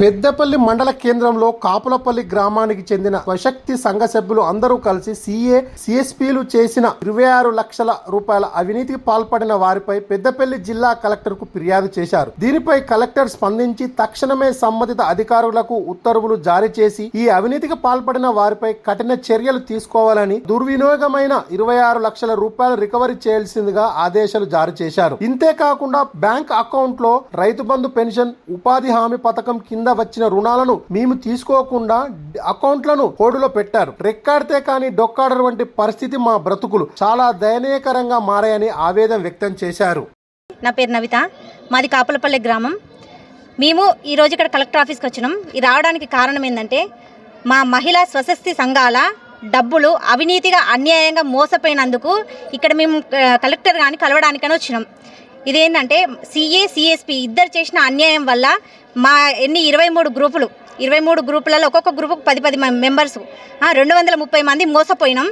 పెద్దపల్లి మండల కేంద్రంలో కాపులపల్లి గ్రామానికి చెందిన స్వశక్తి సంఘ సభ్యులు అందరూ కలిసి సీఏ సిఎస్పీలు చేసిన ఇరవై ఆరు లక్షల రూపాయల అవినీతికి పాల్పడిన వారిపై పెద్దపల్లి జిల్లా కలెక్టర్కు ఫిర్యాదు చేశారు. దీనిపై కలెక్టర్ స్పందించి తక్షణమే సంబంధిత అధికారులకు ఉత్తర్వులు జారీ చేసి ఈ అవినీతికి పాల్పడిన వారిపై కఠిన చర్యలు తీసుకోవాలని దుర్వినియోగమైన ఇరవై ఆరు లక్షల రూపాయలు రికవరీ చేయాల్సిందిగా ఆదేశాలు జారీ చేశారు. ఇంతే కాకుండా బ్యాంక్ అకౌంట్లో రైతు బంధు పెన్షన్ ఉపాధి హామీ పథకం కింద వచ్చిన రుణాలను మేము తీసుకోకుండా అకౌంట్లను హోడులో పెట్టారు. రెక్కాడితే కానీ డొక్కాడరు వంటి పరిస్థితి మా బ్రతుకులు చాలా దయనీయకరంగా మారాయని ఆవేదన వ్యక్తం చేశారు. నా పేరు నవిత. మాది కాపులపల్లి గ్రామం. మేము ఈరోజు ఇక్కడ కలెక్టర్ ఆఫీస్కి వచ్చినాం. ఈ రావడానికి కారణం ఏంటంటే మా మహిళా స్వశక్తి సంఘాల డబ్బులు అవినీతిగా అన్యాయంగా మోసపోయినందుకు ఇక్కడ మేము కలెక్టర్ కానీ కలవడానికని వచ్చినాం. ఇదేంటంటే సిఏ సిఎస్పి ఇద్దరు చేసిన అన్యాయం వల్ల మా ఎన్ని ఇరవై మూడు గ్రూపులు ఇరవై మూడు గ్రూపులలో ఒక్కొక్క గ్రూపుకు పది పది మెంబర్స్. రెండు వందల ముప్పై మంది మోసపోయినాం.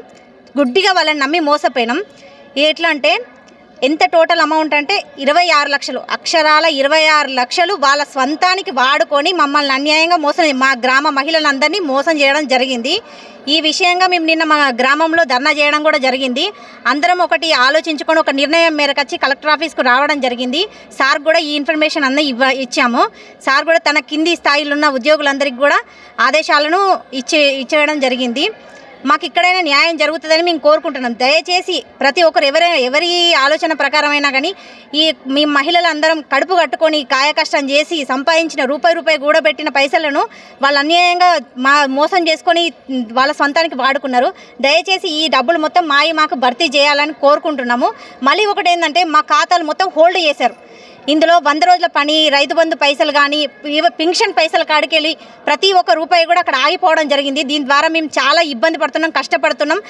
గుడ్డిగా వాళ్ళని నమ్మి మోసపోయినాం. ఎట్లా అంటే ఎంత టోటల్ అమౌంట్ అంటే ఇరవై ఆరు లక్షలు. అక్షరాల ఇరవై ఆరు లక్షలు వాళ్ళ స్వంతానికి వాడుకొని మమ్మల్ని అన్యాయంగా మోసం మా గ్రామ మహిళలందరినీ మోసం చేయడం జరిగింది. ఈ విషయంగా మేము నిన్న మా గ్రామంలో ధర్నా చేయడం కూడా జరిగింది. అందరం ఒకటి ఆలోచించుకొని ఒక నిర్ణయం మేరకు వచ్చి కలెక్టర్ ఆఫీస్కు రావడం జరిగింది. సార్ కూడా ఈ ఇన్ఫర్మేషన్ అన్నీ ఇవ్వ ఇచ్చాము. సార్ కూడా తన కింది స్థాయిలో ఉన్న ఉద్యోగులందరికీ కూడా ఆదేశాలను ఇచ్చే ఇచ్చేయడం జరిగింది. మాకు ఇక్కడైనా న్యాయం జరుగుతుందని మేము కోరుకుంటున్నాం. దయచేసి ప్రతి ఒక్కరు ఎవరైనా ఎవరి ఆలోచన ప్రకారమైనా కానీ ఈ మీ మహిళలందరం కడుపు కట్టుకొని కాయకష్టం చేసి సంపాదించిన రూపాయి రూపాయి కూడబెట్టిన పైసలను వాళ్ళు అన్యాయంగా మా మోసం చేసుకొని వాళ్ళ సొంతానికి వాడుకున్నారు. దయచేసి ఈ డబ్బులు మొత్తం మాయి మాకు భర్తీ చేయాలని కోరుకుంటున్నాము. మళ్ళీ ఒకటి ఏంటంటే మా ఖాతాలు మొత్తం హోల్డ్ చేశారు. ఇందులో వంద రోజుల పని రైతు బంధు పైసలు కానీ పింఛన్ పైసలు కాడికెళ్ళి ప్రతి ఒక్క రూపాయి కూడా అక్కడ ఆగిపోవడం జరిగింది. దీని ద్వారా మేము చాలా ఇబ్బంది పడుతున్నాం కష్టపడుతున్నాం.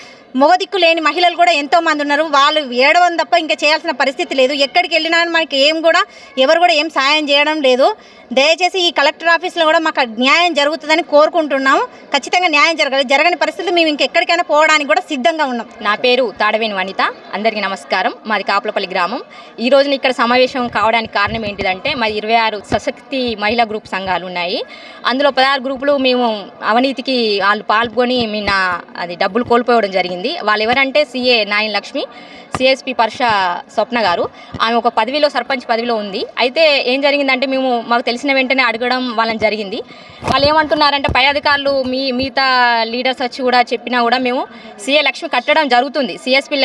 మొగదిక్కు లేని మహిళలు కూడా ఎంతో మంది ఉన్నారు. వాళ్ళు ఏడవం తప్ప ఇంకా చేయాల్సిన పరిస్థితి లేదు. ఎక్కడికి వెళ్ళినా మనకి ఏం కూడా ఎవరు కూడా ఏం సాయం చేయడం లేదు. దయచేసి ఈ కలెక్టర్ ఆఫీస్లో కూడా మాకు న్యాయం జరుగుతుందని కోరుకుంటున్నాము. ఖచ్చితంగా న్యాయం జరగాలి. జరగని పరిస్థితులు మేము ఇంకెక్కడికైనా పోవడానికి కూడా సిద్ధంగా ఉన్నాం. నా పేరు తాడవేని వనిత. అందరికీ నమస్కారం. మాది కాపులపల్లి గ్రామం. ఈ రోజున ఇక్కడ సమావేశం కావడానికి కారణం ఏంటిదంటే మాది ఇరవై ఆరు సశక్తి మహిళా గ్రూప్ సంఘాలు ఉన్నాయి. అందులో పదహారు గ్రూపులు మేము అవినీతికి వాళ్ళు పాల్గొని మీ నా అది డబ్బులు కోల్పోవడం జరిగింది. వాళ్ళు ఎవరంటే సిఏ నాయన్ లక్ష్మి సిఎస్పి పర్ష స్వప్న గారు. ఆమె ఒక పదవిలో సర్పంచ్ పదవిలో ఉంది. అయితే ఏం జరిగిందంటే మేము మాకు తెలిసిన వెంటనే అడగడం వాళ్ళని జరిగింది. వాళ్ళు ఏమంటున్నారంటే పై అధికారులు మీ మిగతా లీడర్స్ వచ్చి కూడా చెప్పినా కూడా మేము సిఏ లక్ష్మి కట్టడం జరుగుతుంది. సిఎస్పి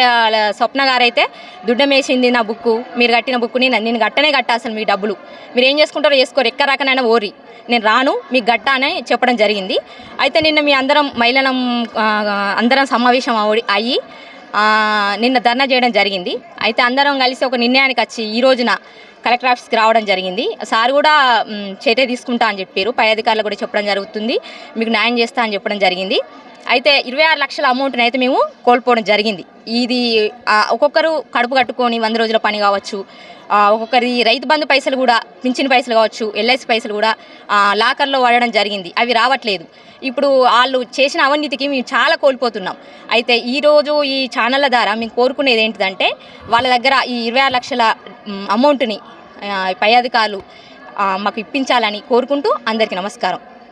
స్వప్న గారు అయితే దుడ్డమేసింది నా బుక్కు మీరు కట్టిన బుక్ని నేను నేను కట్టనే కట్టా అసలు మీ డబ్బులు. మీరు ఏం చేసుకుంటారో చేసుకోరు. ఎక్క రకనైనా ఓరి నేను రాను మీకు గట్టా అని చెప్పడం జరిగింది. అయితే నిన్న మీ అందరం మహిళలం అందరం సమావేశం అయ్యి నిన్న ధర్నా చేయడం జరిగింది. అయితే అందరం కలిసి ఒక నిర్ణయానికి వచ్చి ఈ రోజున కలెక్టర్ ఆఫీస్కి రావడం జరిగింది. సార్ కూడా చర్య తీసుకుంటా అని చెప్పారు. పై అధికారులు కూడా చెప్పడం జరుగుతుంది. మీకు న్యాయం చేస్తా అని చెప్పడం జరిగింది. అయితే ఇరవై ఆరు లక్షల అమౌంట్ని అయితే మేము కోల్పోవడం జరిగింది. ఇది ఒక్కొక్కరు కడుపు కట్టుకొని వంద రోజుల పని కావచ్చు. ఒక్కొక్కరి రైతు బంధు పైసలు కూడా పింఛన్ పైసలు కావచ్చు ఎల్ఐసి పైసలు కూడా లాకర్లో వాడడం జరిగింది. అవి రావట్లేదు. ఇప్పుడు వాళ్ళు చేసిన అవినీతికి మేము చాలా కోల్పోతున్నాం. అయితే ఈరోజు ఈ ఛానళ్ళ ద్వారా మేము కోరుకునేది ఏంటిదంటే వాళ్ళ దగ్గర ఈ ఇరవై ఆరు లక్షల అమౌంట్ని పై అధికారులు మాకు ఇప్పించాలని కోరుకుంటూ అందరికీ నమస్కారం.